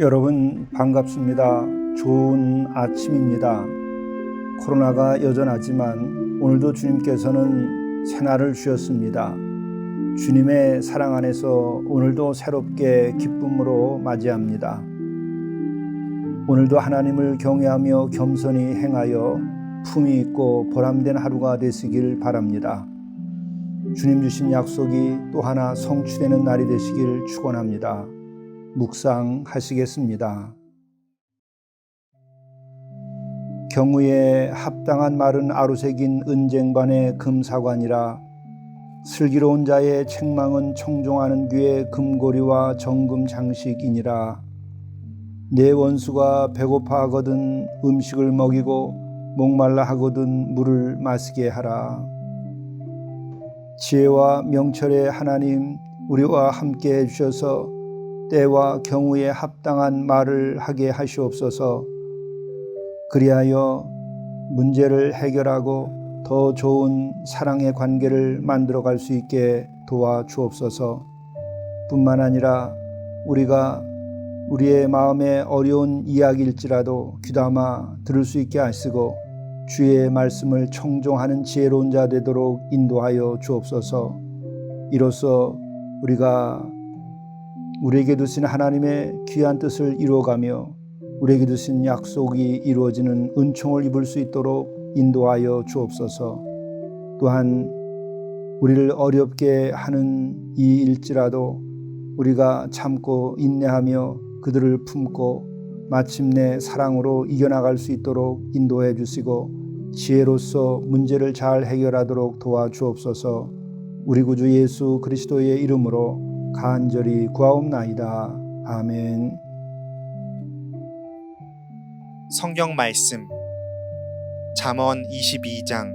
여러분 반갑습니다. 좋은 아침입니다. 코로나가 여전하지만 오늘도 주님께서는 새날을 주셨습니다. 주님의 사랑 안에서 오늘도 새롭게 기쁨으로 맞이합니다. 오늘도 하나님을 경외하며 겸손히 행하여 품이 있고 보람된 하루가 되시길 바랍니다. 주님 주신 약속이 또 하나 성취되는 날이 되시길 축원합니다. 묵상하시겠습니다. 경우에 합당한 말은 아루새긴 은쟁반의 금사관이라 슬기로운 자의 책망은 청종하는 귀의 금고리와 정금 장식이니라 내 원수가 배고파하거든 음식을 먹이고 목말라 하거든 물을 마시게 하라 지혜와 명철의 하나님 우리와 함께 해 주셔서 때와 경우에 합당한 말을 하게 하시옵소서. 그리하여 문제를 해결하고 더 좋은 사랑의 관계를 만들어 갈 수 있게 도와 주옵소서. 뿐만 아니라 우리가 우리의 마음에 어려운 이야기일지라도 귀담아 들을 수 있게 하시고 주의 말씀을 청종하는 지혜로운 자 되도록 인도하여 주옵소서. 이로써 우리가 우리에게 두신 하나님의 귀한 뜻을 이루어가며 우리에게 두신 약속이 이루어지는 은총을 입을 수 있도록 인도하여 주옵소서. 또한 우리를 어렵게 하는 이 일지라도 우리가 참고 인내하며 그들을 품고 마침내 사랑으로 이겨나갈 수 있도록 인도해 주시고 지혜로서 문제를 잘 해결하도록 도와주옵소서. 우리 구주 예수 그리스도의 이름으로 간절히 구하옵나이다. 아멘. 성경 말씀 잠언 22장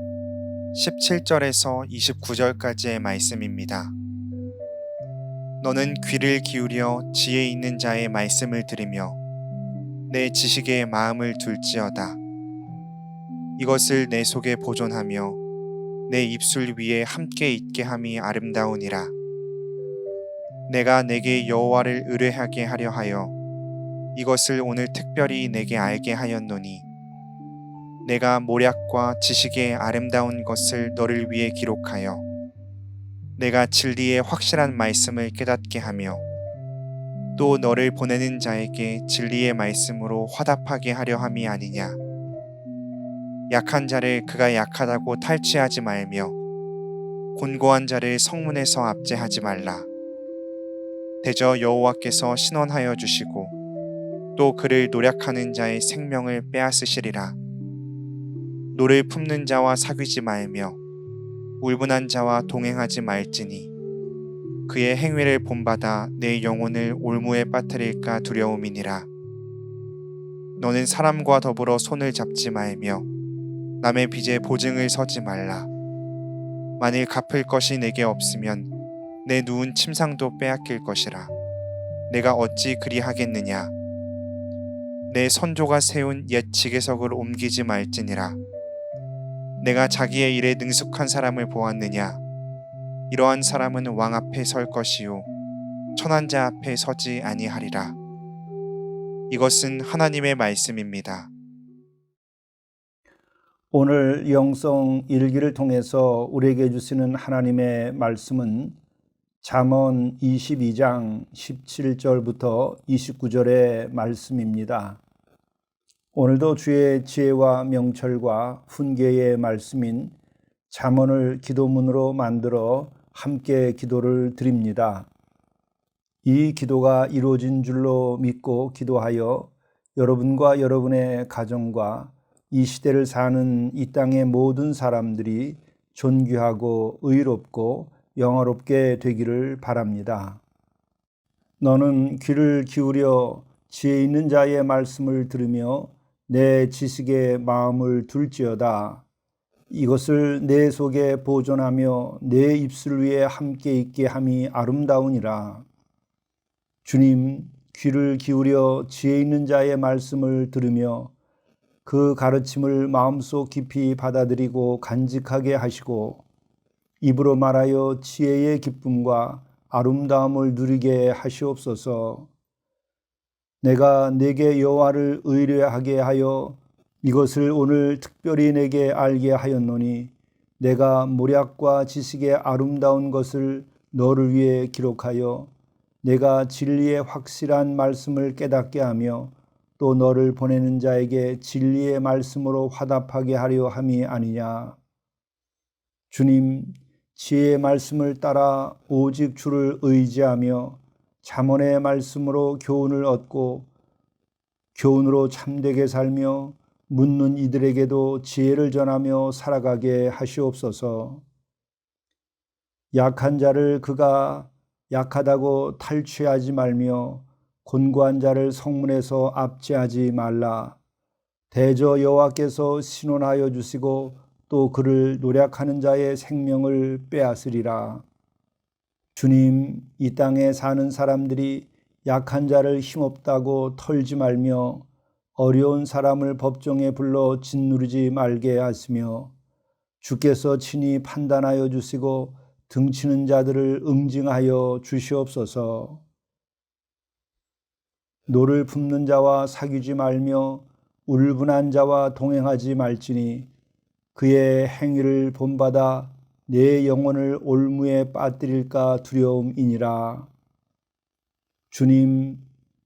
17절에서 29절까지의 말씀입니다. 너는 귀를 기울여 지혜 있는 자의 말씀을 들으며 내 지식에 마음을 둘지어다. 이것을 내 속에 보존하며 내 입술 위에 함께 있게 함이 아름다우니라. 내가 내게 여호와를 의뢰하게 하려 하여 이것을 오늘 특별히 내게 알게 하였노니 내가 모략과 지식의 아름다운 것을 너를 위해 기록하여 내가 진리의 확실한 말씀을 깨닫게 하며 또 너를 보내는 자에게 진리의 말씀으로 화답하게 하려 함이 아니냐. 약한 자를 그가 약하다고 탈취하지 말며 곤고한 자를 성문에서 압제하지 말라 대저 여호와께서 신원하여 주시고 또 그를 노력하는 자의 생명을 빼앗으시리라. 노를 품는 자와 사귀지 말며 울분한 자와 동행하지 말지니 그의 행위를 본받아 내 영혼을 올무에 빠뜨릴까 두려움이니라. 너는 사람과 더불어 손을 잡지 말며 남의 빚에 보증을 서지 말라. 만일 갚을 것이 내게 없으면 내 누운 침상도 빼앗길 것이라. 내가 어찌 그리하겠느냐? 내 선조가 세운 옛 지계석을 옮기지 말지니라. 내가 자기의 일에 능숙한 사람을 보았느냐? 이러한 사람은 왕 앞에 설 것이요 천한 자 앞에 서지 아니하리라. 이것은 하나님의 말씀입니다. 오늘 영성 일기를 통해서 우리에게 주시는 하나님의 말씀은 잠언 22장 17절부터 29절의 말씀입니다. 오늘도 주의 지혜와 명철과 훈계의 말씀인 잠언을 기도문으로 만들어 함께 기도를 드립니다. 이 기도가 이루어진 줄로 믿고 기도하여 여러분과 여러분의 가정과 이 시대를 사는 이 땅의 모든 사람들이 존귀하고 의롭고 영화롭게 되기를 바랍니다. 너는 귀를 기울여 지혜 있는 자의 말씀을 들으며 내 지식에 마음을 둘지어다. 이것을 내 속에 보존하며 내 입술 위에 함께 있게 함이 아름다우니라. 주님, 귀를 기울여 지혜 있는 자의 말씀을 들으며 그 가르침을 마음속 깊이 받아들이고 간직하게 하시고 입으로 말하여 지혜의 기쁨과 아름다움을 누리게 하시옵소서. 내가 내게 여호와를 의뢰하게 하여 이것을 오늘 특별히 내게 알게 하였노니 내가 모략과 지식의 아름다운 것을 너를 위해 기록하여 내가 진리의 확실한 말씀을 깨닫게 하며 또 너를 보내는 자에게 진리의 말씀으로 화답하게 하려 함이 아니냐. 주님, 지혜의 말씀을 따라 오직 주를 의지하며 잠언의 말씀으로 교훈을 얻고 교훈으로 참되게 살며 묻는 이들에게도 지혜를 전하며 살아가게 하시옵소서. 약한 자를 그가 약하다고 탈취하지 말며 곤고한 자를 성문에서 압제하지 말라. 대저 여호와께서 신원하여 주시고 또 그를 노력하는 자의 생명을 빼앗으리라. 주님, 이 땅에 사는 사람들이 약한 자를 힘없다고 털지 말며 어려운 사람을 법정에 불러 짓누르지 말게 하시며 주께서 친히 판단하여 주시고 등치는 자들을 응징하여 주시옵소서. 노를 품는 자와 사귀지 말며 울분한 자와 동행하지 말지니 그의 행위를 본받아 내 영혼을 올무에 빠뜨릴까 두려움이니라. 주님,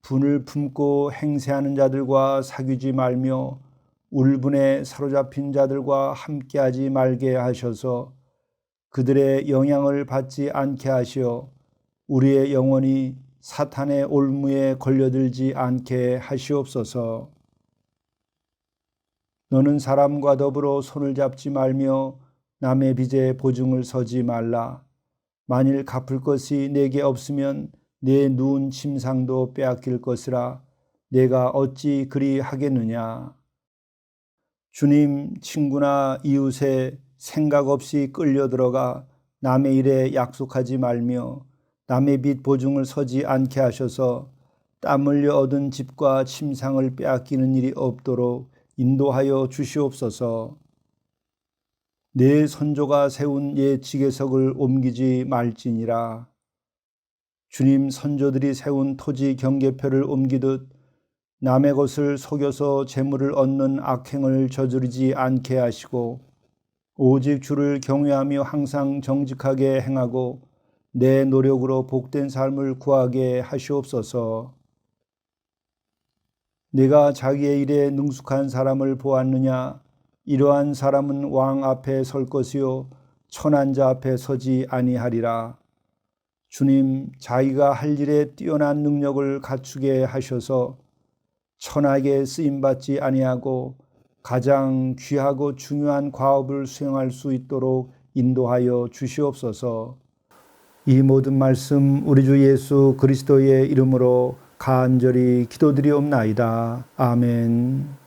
분을 품고 행세하는 자들과 사귀지 말며 울분에 사로잡힌 자들과 함께하지 말게 하셔서 그들의 영향을 받지 않게 하시어 우리의 영혼이 사탄의 올무에 걸려들지 않게 하시옵소서. 너는 사람과 더불어 손을 잡지 말며 남의 빚에 보증을 서지 말라. 만일 갚을 것이 내게 없으면 내 누운 침상도 빼앗길 것이라 내가 어찌 그리 하겠느냐. 주님 친구나 이웃에 생각 없이 끌려 들어가 남의 일에 약속하지 말며 남의 빚 보증을 서지 않게 하셔서 땀 흘려 얻은 집과 침상을 빼앗기는 일이 없도록 인도하여 주시옵소서. 내 선조가 세운 옛 지계석을 옮기지 말지니라. 주님 선조들이 세운 토지 경계표를 옮기듯 남의 것을 속여서 재물을 얻는 악행을 저지르지 않게 하시고 오직 주를 경외하며 항상 정직하게 행하고 내 노력으로 복된 삶을 구하게 하시옵소서. 내가 자기의 일에 능숙한 사람을 보았느냐? 이러한 사람은 왕 앞에 설 것이요 천한 자 앞에 서지 아니하리라. 주님, 자기가 할 일에 뛰어난 능력을 갖추게 하셔서 천하게 쓰임 받지 아니하고 가장 귀하고 중요한 과업을 수행할 수 있도록 인도하여 주시옵소서. 이 모든 말씀 우리 주 예수 그리스도의 이름으로 간절히 기도드리옵나이다. 아멘.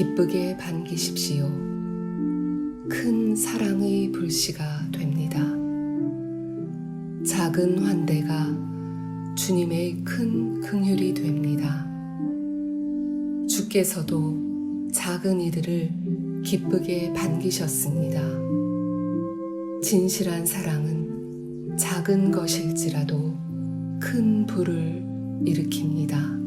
기쁘게 반기십시오. 큰 사랑의 불씨가 됩니다. 작은 환대가 주님의 큰 긍휼이 됩니다. 주께서도 작은 이들을 기쁘게 반기셨습니다. 진실한 사랑은 작은 것일지라도 큰 불을 일으킵니다.